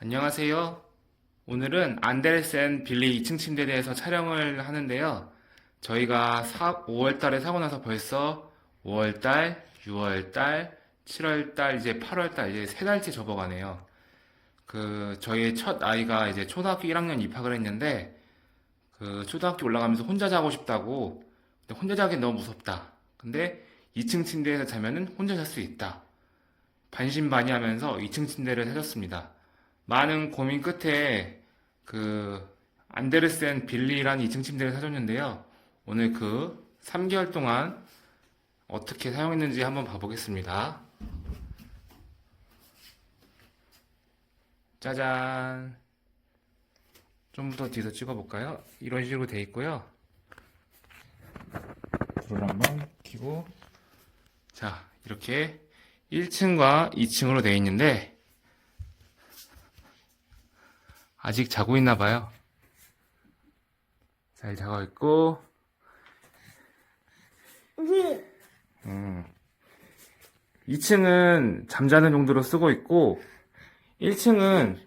안녕하세요. 오늘은 안데르센 빌리 2층 침대에 대해서 촬영을 하는데요. 저희가 5월달에 사고 나서 벌써 5월달, 6월달, 7월달, 이제 8월달, 이제 세 달째 접어가네요. 그, 저희의 첫 아이가 이제 초등학교 1학년 입학을 했는데, 그, 초등학교 올라가면서 혼자 자고 싶다고, 근데 혼자 자기 너무 무섭다. 근데 2층 침대에서 자면은 혼자 잘 수 있다. 반신반의하면서 2층 침대를 사줬습니다. 많은 고민 끝에 그 안데르센 빌리라는 2층 침대를 사줬는데요. 오늘 그 3개월 동안 어떻게 사용했는지 한번 봐보겠습니다. 짜잔. 좀 더 뒤에서 찍어볼까요? 이런 식으로 돼 있고요. 불을 한번 켜고 자 이렇게 1층과 2층으로 되어 있는데 아직 자고 있나 봐요. 잘 자고 있고 음. 2층은 잠자는 용도로 쓰고 있고 1층은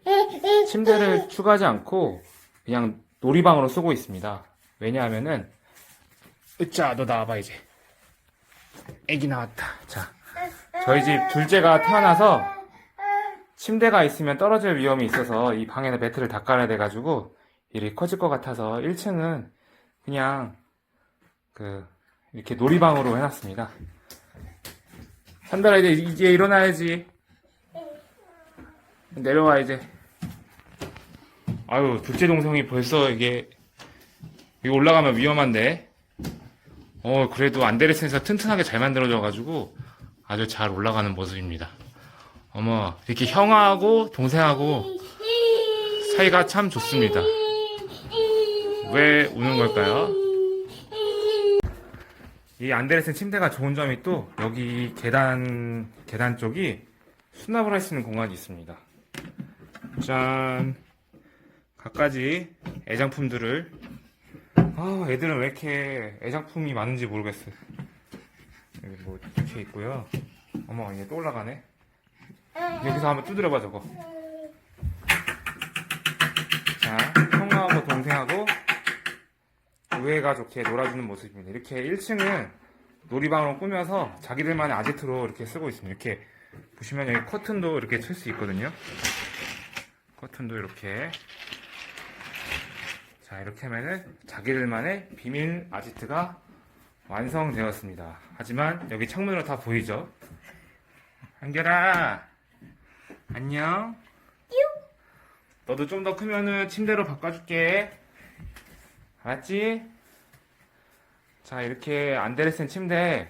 침대를 추가하지 않고 그냥 놀이방으로 쓰고 있습니다. 왜냐하면은 으짜 너 나와봐 이제 애기 나왔다. 자 저희 집 둘째가 태어나서 침대가 있으면 떨어질 위험이 있어서 이 방에는 매트를 다 깔아야 돼가지고 일이 커질 것 같아서 1층은 그냥 그 이렇게 놀이방으로 해놨습니다. 산달아 이제 이제 일어나야지. 내려와 이제. 아유 둘째 동생이 벌써 이게 여기 올라가면 위험한데. 어 그래도 안데르센에서 튼튼하게 잘 만들어져가지고 아주 잘 올라가는 모습입니다. 어머, 이렇게 형하고 동생하고 사이가 참 좋습니다. 왜 우는 걸까요? 이 안데르센 침대가 좋은 점이 또 여기 계단 계단 쪽이 수납을 할 수 있는 공간이 있습니다. 짠, 갖가지 애장품들을 아, 애들은 왜 이렇게 애장품이 많은지 모르겠어요. 여기 뭐 이렇게 있고요. 어머, 이게 또 올라가네. 여기서 한번 두드려봐 저거. 자 형하고 동생하고 우애가 좋게 놀아주는 모습입니다. 이렇게 1층은 놀이방으로 꾸며서 자기들만의 아지트로 이렇게 쓰고 있습니다. 이렇게 보시면 여기 커튼도 이렇게 칠 수 있거든요. 커튼도 이렇게. 자 이렇게 하면은 자기들만의 비밀 아지트가 완성되었습니다. 하지만 여기 창문으로 다 보이죠? 한결아 안녕. 너도 좀 더 크면은 침대로 바꿔줄게. 알았지? 자, 이렇게 안데르센 침대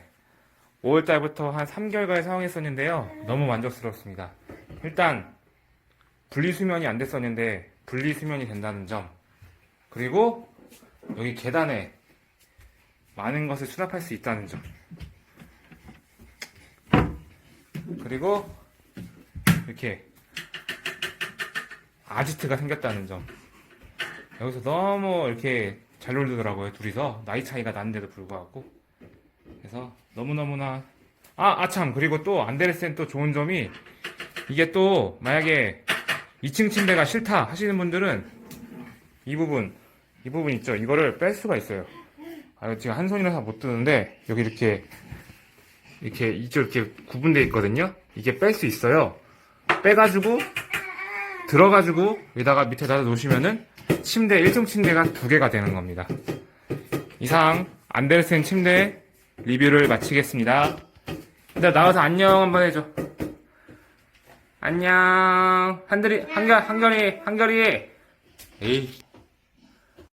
5월달부터 한 3개월간 사용했었는데요. 너무 만족스럽습니다. 일단, 분리수면이 안 됐었는데, 분리수면이 된다는 점. 그리고, 여기 계단에 많은 것을 수납할 수 있다는 점. 그리고, 이렇게 아지트가 생겼다는 점. 여기서 너무 이렇게 잘 놀더라고요, 둘이서. 나이 차이가 나는데도 불구하고. 그래서 너무너무나. 아, 아참. 그리고 또 안데르센 또 좋은 점이 이게 또 만약에 2층 침대가 싫다 하시는 분들은 이 부분, 이 부분 있죠? 이거를 뺄 수가 있어요. 아, 지금 한 손이라서 못 드는데 여기 이렇게 이렇게 이쪽 이렇게 구분되어 있거든요. 이게 뺄 수 있어요. 빼가지고 들어가지고 여기다가 밑에다 놓으시면은 침대 1층 침대가 두 개가 되는 겁니다. 이상 안데르센 침대 리뷰를 마치겠습니다. 일단 나와서 안녕 한번 해줘. 안녕 한들이 한결 한결이 한결이 에이